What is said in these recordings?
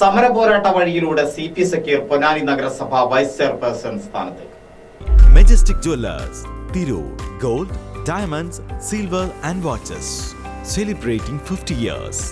സമര പോരാട്ട വഴിയിലൂടെ സി പി സക്കീർ പൊന്നാനി നഗരസഭ വൈസ് ചെയർപേഴ്സൺ സ്ഥാനത്തേക്ക്. Majestic jewellers Tirur gold diamonds silver and watches celebrating fifty years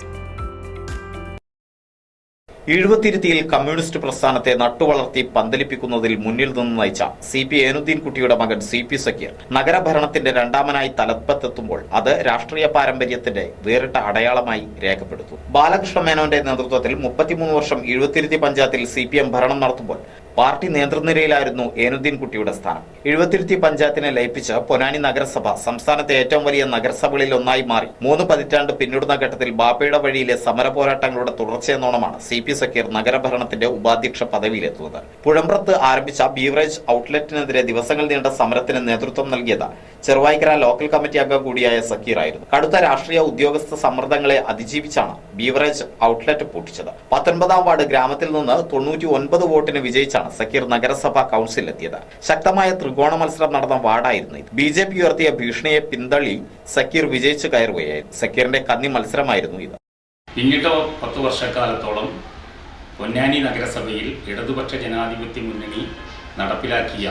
എഴുപത്തിരുത്തിയിൽ communist പ്രസ്ഥാനത്തെ നട്ടുവളർത്തി പന്തലിപ്പിക്കുന്നതിൽ മുന്നിൽ നിന്ന് നയിച്ച സി പി ഏനുദ്ദീൻ കുട്ടിയുടെ മകൻ സി പി സക്കീർ നഗരഭരണത്തിന്റെ രണ്ടാമനായി തലപ്പത്തെത്തുമ്പോൾ അത് രാഷ്ട്രീയ പാരമ്പര്യത്തിന്റെ വേറിട്ട അടയാളമായി രേഖപ്പെടുത്തു. ബാലകൃഷ്ണ മേനോന്റെ നേതൃത്വത്തിൽ മുപ്പത്തിമൂന്ന് വർഷം എഴുപത്തിരുത്തി പഞ്ചായത്തിൽ സി ഭരണം നടത്തുമ്പോൾ പാർട്ടി നേതൃനിരയിലായിരുന്നു ഏനുദ്ദീൻ കുട്ടിയുടെ സ്ഥാനം. എഴുപത്തിരുത്തി പഞ്ചായത്തിനെ ലയിപ്പിച്ച് പൊനാനി നഗരസഭ സംസ്ഥാനത്തെ ഏറ്റവും വലിയ നഗരസഭകളിൽ ഒന്നായി മാറി. മൂന്ന് പതിറ്റാണ്ട് പിന്നിടുന്ന ഘട്ടത്തിൽ ബാപ്പയുടെ വഴിയിലെ സമര പോരാട്ടങ്ങളുടെ തുടർച്ചയെന്നോണമാണ് സി പി സക്കീർ നഗരഭരണത്തിന്റെ ഉപാധ്യക്ഷ പദവിയിലെത്തുന്നത്. പുഴമ്പ്രത്ത് ആരംഭിച്ച ബീവറേജ് ഔട്ട്ലെറ്റിനെതിരെ ദിവസങ്ങൾ നീണ്ട സമരത്തിന് നേതൃത്വം നൽകിയത് ചെറുവായിക്കര ലോക്കൽ കമ്മിറ്റി അംഗം കൂടിയായ സക്കീർ ആയിരുന്നു. കടുത്ത രാഷ്ട്രീയ ഉദ്യോഗസ്ഥ സമ്മർദ്ദങ്ങളെ അതിജീവിച്ചാണ് ബീവറേജ് ഔട്ട്ലെറ്റ് പൂട്ടിച്ചത്. പത്തൊൻപതാം വാർഡ് ഗ്രാമത്തിൽ നിന്ന് തൊണ്ണൂറ്റി വോട്ടിന് വിജയിച്ചാണ് സക്കീർ നഗരസഭാ കൗൺസിലെത്തിയത് ശക്തമായ ത്രികോണ മത്സരം നടന്ന വാർഡായിരുന്നു ഇത്. ബി ജെ പി ഉയർത്തിയ ഭീഷണിയെ പിന്തള്ളി സക്കീർ വിജയിച്ചു കയറുകയായിരുന്നു. സക്കീറിന്റെ കന്നി മത്സരമായിരുന്നു ഇത്. പിന്നിട്ട പത്ത് വർഷക്കാലത്തോളം പൊന്നാനി നഗരസഭയിൽ ഇടതുപക്ഷ ജനാധിപത്യ മുന്നണി നടപ്പിലാക്കിയ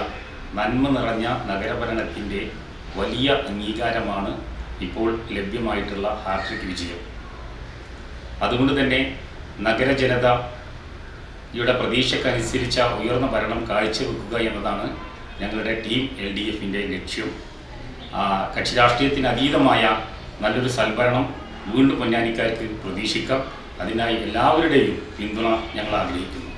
നന്മ നിറഞ്ഞ നഗരഭരണത്തിന്റെ വലിയ അംഗീകാരമാണ് ഇപ്പോൾ ലഭ്യമായിട്ടുള്ള ഹാർട്രിക് വിജയം. അതുകൊണ്ട് തന്നെ നഗരജനതയുടെ പ്രതീക്ഷയ്ക്കനുസരിച്ച ഉയർന്ന ഭരണം കാഴ്ചവെക്കുക എന്നതാണ് ഞങ്ങളുടെ ടീം എൽ ഡി എഫിന്റെ ലക്ഷ്യം കക്ഷി രാഷ്ട്രീയത്തിന് അതീതമായ നല്ലൊരു സൽഭരണം വീണ്ടും പൊന്നാനിക്കാർക്ക് പ്രതീക്ഷിക്കാം. അതിനായി എല്ലാവരുടെയും പിന്തുണ ഞങ്ങൾ ആഗ്രഹിക്കുന്നു.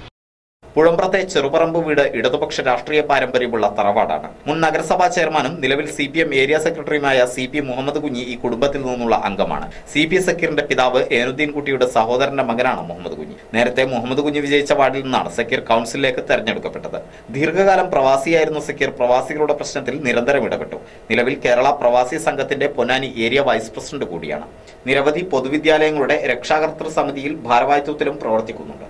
പുഴമ്പ്രത്തെ ചെറുപറമ്പ് വീട് ഇടതുപക്ഷ രാഷ്ട്രീയ പാരമ്പര്യമുള്ള തറവാടാണ്. മുൻ നഗരസഭാ ചെയർമാനും നിലവിൽ സി പി എം ഏരിയ സെക്രട്ടറിയുമായ സി പി മുഹമ്മദ് കുഞ്ഞി ഈ കുടുംബത്തിൽ നിന്നുള്ള അംഗമാണ്. സി പി സക്കീറിന്റെ പിതാവ് ഏനുദ്ദീൻ കുട്ടിയുടെ സഹോദരന്റെ മകനാണ് മുഹമ്മദ് കുഞ്ഞി. നേരത്തെ മുഹമ്മദ് കുഞ്ഞി വിജയിച്ച വാർഡിൽ നിന്നാണ് സക്കീർ കൗൺസിലിലേക്ക് തെരഞ്ഞെടുക്കപ്പെട്ടത്. ദീർഘകാലം പ്രവാസിയായിരുന്ന സക്കീർ പ്രവാസികളുടെ പ്രശ്നത്തിൽ നിരന്തരം ഇടപെട്ടു. നിലവിൽ കേരള പ്രവാസി സംഘത്തിന്റെ പൊന്നാനി ഏരിയ വൈസ് പ്രസിഡന്റ് കൂടിയാണ്. നിരവധി പൊതുവിദ്യാലയങ്ങളുടെ രക്ഷാകർത്തൃ സമിതിയിൽ ഭാരവാഹിത്വത്തിലും പ്രവർത്തിക്കുന്നുണ്ട്.